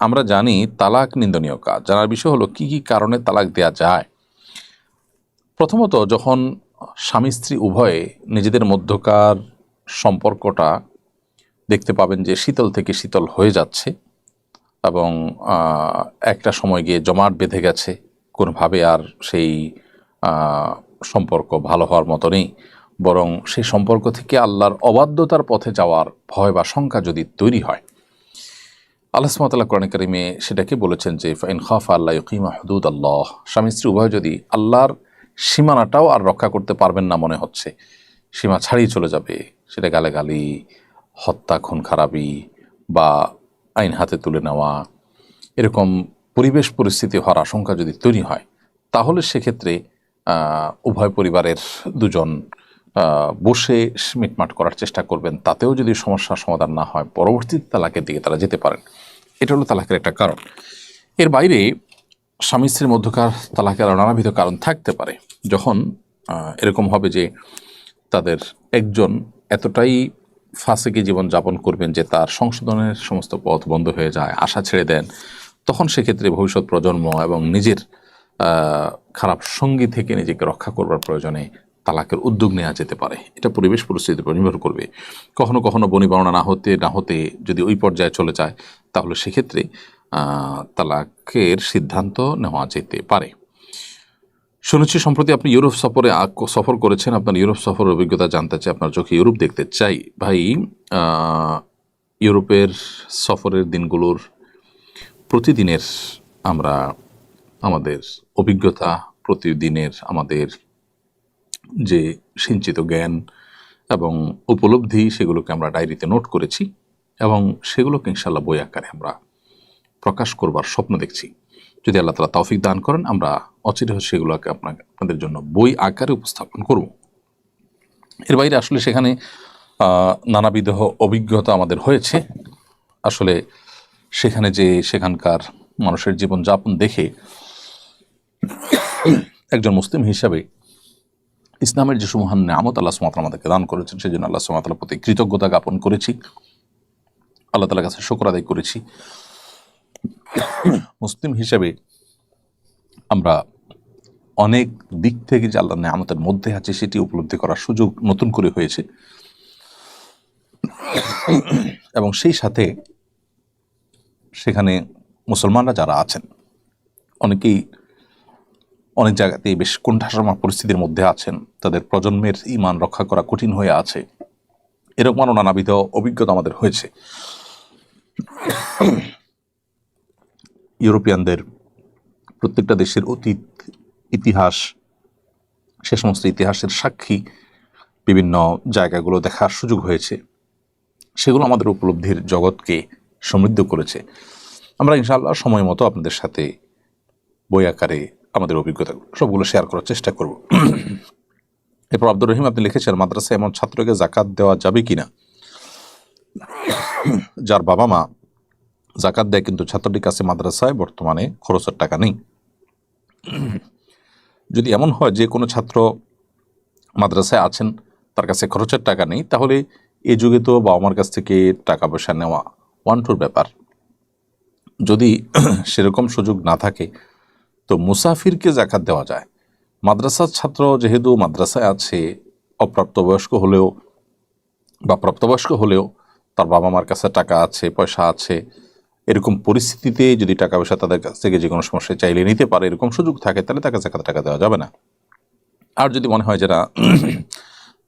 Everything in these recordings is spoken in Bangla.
আমরা জানি তালাক নিন্দনীয় কাজ। জানার বিষয় হলো কি কি কারণে তালাক দেয়া যায়। প্রথমত, যখন স্বামী স্ত্রী উভয়ে নিজেদের মধ্যকার সম্পর্কটা দেখতে পাবেন যে শীতল থেকে শীতল হয়ে যাচ্ছে এবং একটা সময় গিয়ে জমাট বেঁধে গেছে। কোনোভাবে আর সেই সম্পর্ক ভালো হওয়ার মতো নেই। বরং সেই সম্পর্ক থেকে আল্লাহর অবাধ্যতার পথে যাওয়ার ভয় বা শঙ্কা যদি তৈরি হয় আল্লাহ সুমতাল্লাহ কোরআন করিমে সেটাকে বলেছেন যে ফাইন খাফ আল্লাহ ইকিমা হদুদ আল্লাহ। স্বামী স্ত্রী, উভয় যদি আল্লাহর সীমানাটাও আর রক্ষা করতে পারবেন না মনে হচ্ছে, সীমা ছাড়িয়ে চলে যাবে, সেটা গালাগালি, হত্যা খুন খারাপি বা আইন হাতে তুলে নেওয়া, এরকম পরিবেশ পরিস্থিতি হওয়ার আশঙ্কা যদি তৈরি হয়, তাহলে সেক্ষেত্রে উভয় পরিবারের দুজন বসে মিটমাট করার চেষ্টা করবেন, তাতেও যদি সমস্যার সমাধান না হয় পরবর্তীতে তালাকের দিকে তারা যেতে পারেন। এটা হলো তালাকের একটা কারণ। এর বাইরে স্বামী স্ত্রীর মধ্যকার তালাকের আরও নানাবিধ কারণ থাকতে পারে, যখন এরকম হবে যে তাদের একজন এতটাই ফাঁসেকে জীবন যাপন করবেন যে তার সংশোধনের সমস্ত পথ বন্ধ হয়ে যায়, আশা ছেড়ে দেন, তখন সেক্ষেত্রে ভবিষ্যৎ প্রজন্ম এবং নিজের খারাপ সঙ্গী থেকে নিজেকে রক্ষা করবার প্রয়োজনে তালাকের উদ্যোগ নেওয়া যেতে পারে। এটা পরিবেশ পরিস্থিতির উপর নির্ভর করবে। কখনো কখনো বনিবর্ণনা না হতে না হতে যদি ওই পর্যায়ে চলে যায়, তাহলে সেক্ষেত্রে তালাকের সিদ্ধান্ত নেওয়া যেতে পারে। শুনেছি, সম্প্রতি আপনি ইউরোপ সফরে সফর করেছেন। আপনার ইউরোপ সফরের অভিজ্ঞতা জানতে চাই, আপনার চোখে ইউরোপ দেখতে চাই। ভাই ইউরোপের সফরের দিনগুলোর প্রতিদিনের আমরা, আমাদের অভিজ্ঞতা, প্রতিদিনের আমাদের যে সিঞ্চিত জ্ঞান এবং উপলব্ধি, সেগুলোকে আমরা ডায়েরিতে নোট করেছি এবং সেগুলোকে ইনশাল্লাহ বই আকারে আমরা প্রকাশ করবার স্বপ্ন দেখছি। যদি আল্লাহ তালা তৌফিক দান করেন, আমরা অচিরে সেগুলোকে আপনাকে, আপনাদের জন্য বই আকারে উপস্থাপন করব। এর বাইরে আসলে সেখানে নানাবিধ অভিজ্ঞতা আমাদের হয়েছে। আসলে সেখানে যে সেখানকার মানুষের জীবনযাপন দেখে একজন মুসলিম হিসাবে ইসলামের যে সুমহান নামত আল্লাহ সুমাতাল আমাদেরকে দান করেছেন সেই জন্য আল্লাহ সুমাতার প্রতি কৃতজ্ঞতা জ্ঞাপন করেছি। আল্লাহ তালার কাছে শকর আদায় করেছি। মুসলিম হিসেবে আমরা অনেক দিক থেকে যে আল্লাহ নামতের মধ্যে আছে, সেটি উপলব্ধি করার সুযোগ নতুন করে হয়েছে। এবং সেই সাথে সেখানে মুসলমানরা যারা আছেন, অনেকেই অনেক জায়গাতেই বেশ কোণঠাসমা পরিস্থিতির মধ্যে আছেন। তাদের প্রজন্মের ইমান রক্ষা করা কঠিন হয়ে আছে। এরকম আরও নানাবিধ অভিজ্ঞতা আমাদের হয়েছে। ইউরোপিয়ানদের প্রত্যেকটা দেশের অতীত, ইতিহাস, সে সমস্ত ইতিহাসের সাক্ষী বিভিন্ন জায়গাগুলো দেখার সুযোগ হয়েছে। সেগুলো আমাদের উপলব্ধির জগৎকে সমৃদ্ধ করেছে। আমরা ইনশাআল্লাহ সময় মতো আপনাদের সাথে বই আকারে আমাদের অভিজ্ঞতাগুলো, সবগুলো শেয়ার করার চেষ্টা করব। এরপর আব্দুর রহিম আপনি লিখেছেন, মাদ্রাসায় এমন ছাত্রকে জাকাত দেওয়া যাবে কি না যার বাবা মা জাকাত দেয়, কিন্তু ছাত্রটির কাছে মাদ্রাসায় বর্তমানে খরচের টাকা নেই। যদি এমন হয়, যে কোনো ছাত্র মাদ্রাসায় আছেন, তার কাছে খরচের টাকা নেই, তাহলে এ যুগে তো বাবা মার কাছ থেকে টাকা পয়সা নেওয়া ওয়ান টুর ব্যাপার। যদি সেরকম সুযোগ না থাকে তো মুসাফিরকে জাকাত দেওয়া যায়। মাদ্রাসার ছাত্র যেহেতু মাদ্রাসায় আছে, অপ্রাপ্তবয়স্ক হলেও বা প্রাপ্তবয়স্ক হলেও তার বাবা মার কাছে টাকা আছে, পয়সা আছে, এরকম পরিস্থিতিতে যদি টাকা পয়সা তাদের কাছ থেকে যে কোনো সমস্যায় চাইলে নিতে পারে, এরকম সুযোগ থাকে, তাহলে তাকে জাকাত টাকা দেওয়া যাবে না। আর যদি মনে হয় যারা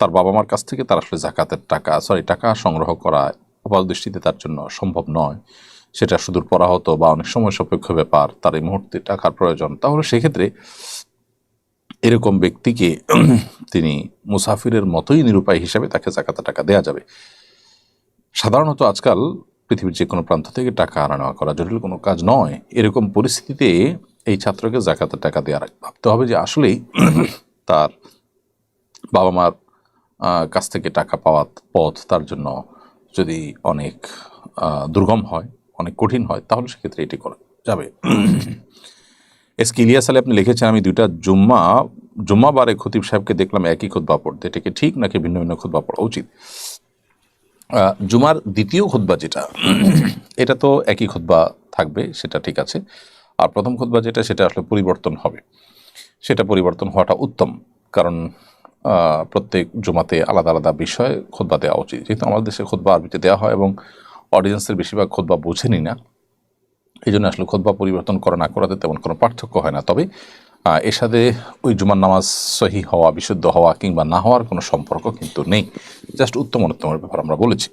তার বাবা মার কাছ থেকে তার আসলে জাকাতের টাকা সরি টাকা সংগ্রহ করা আপাত দৃষ্টিতে তার জন্য সম্ভব নয় সেটা সুদূর পরাহত বা অনেক সময় সাপেক্ষ ব্যাপার, তার এই মুহূর্তে টাকার প্রয়োজন, তাহলে সেক্ষেত্রে এরকম ব্যক্তিকে তিনি মুসাফিরের মতোই নিরুপায় হিসাবে তাকে জাকাতের টাকা দেওয়া যাবে। সাধারণত আজকাল পৃথিবীর যে কোনো প্রান্ত থেকে টাকা আনা নেওয়া করা জটিল কোনো কাজ নয়। এরকম পরিস্থিতিতে এই ছাত্রকে জাকাতের টাকা দেওয়ার আগে ভাবতে হবে যে আসলেই তার বাবা মার কাছ থেকে টাকা পাওয়ার পথ তার জন্য যদি অনেক দুর্গম হয় অনেক কঠিন হয়, তাহলে সেক্ষেত্রে এটি করা যাবে। এস কে ইলিয়াস আপনি লিখেছেন, আমি দুইটা জুম্মা জুম্মাবারে খতিব সাহেবকে দেখলাম একই খুতবা পড়তে। এটা কি ঠিক নাকি ভিন্ন ভিন্ন খুতবা পড়া উচিত? জুমার দ্বিতীয় খুতবা যেটা, এটা তো একই খুতবা থাকবে, সেটা ঠিক আছে। আর প্রথম খুতবা যেটা, সেটা আসলে পরিবর্তন হবে। সেটা পরিবর্তন হওয়াটা উত্তম, কারণ প্রত্যেক জুমাতে আলাদা আলাদা বিষয়ে খুতবা দেওয়া উচিত। যেহেতু আমাদের দেশে খুতবা আরবিতে দেওয়া হয় এবং অডিয়েন্সের বেশিরভাগ খুতবা বোঝেনি না। এই জন্য আসলে খুতবা পরিবর্তন করা না করাতে তেমন কোনো পার্থক্য হয় না। তবে এর সাথে ওই জুমার নামাজ সহি হওয়া, বিশুদ্ধ হওয়া কিংবা না হওয়ার কোনো সম্পর্ক কিন্তু নেই। জাস্ট উত্তম অনুত্তমের ব্যাপার আমরা বলেছি।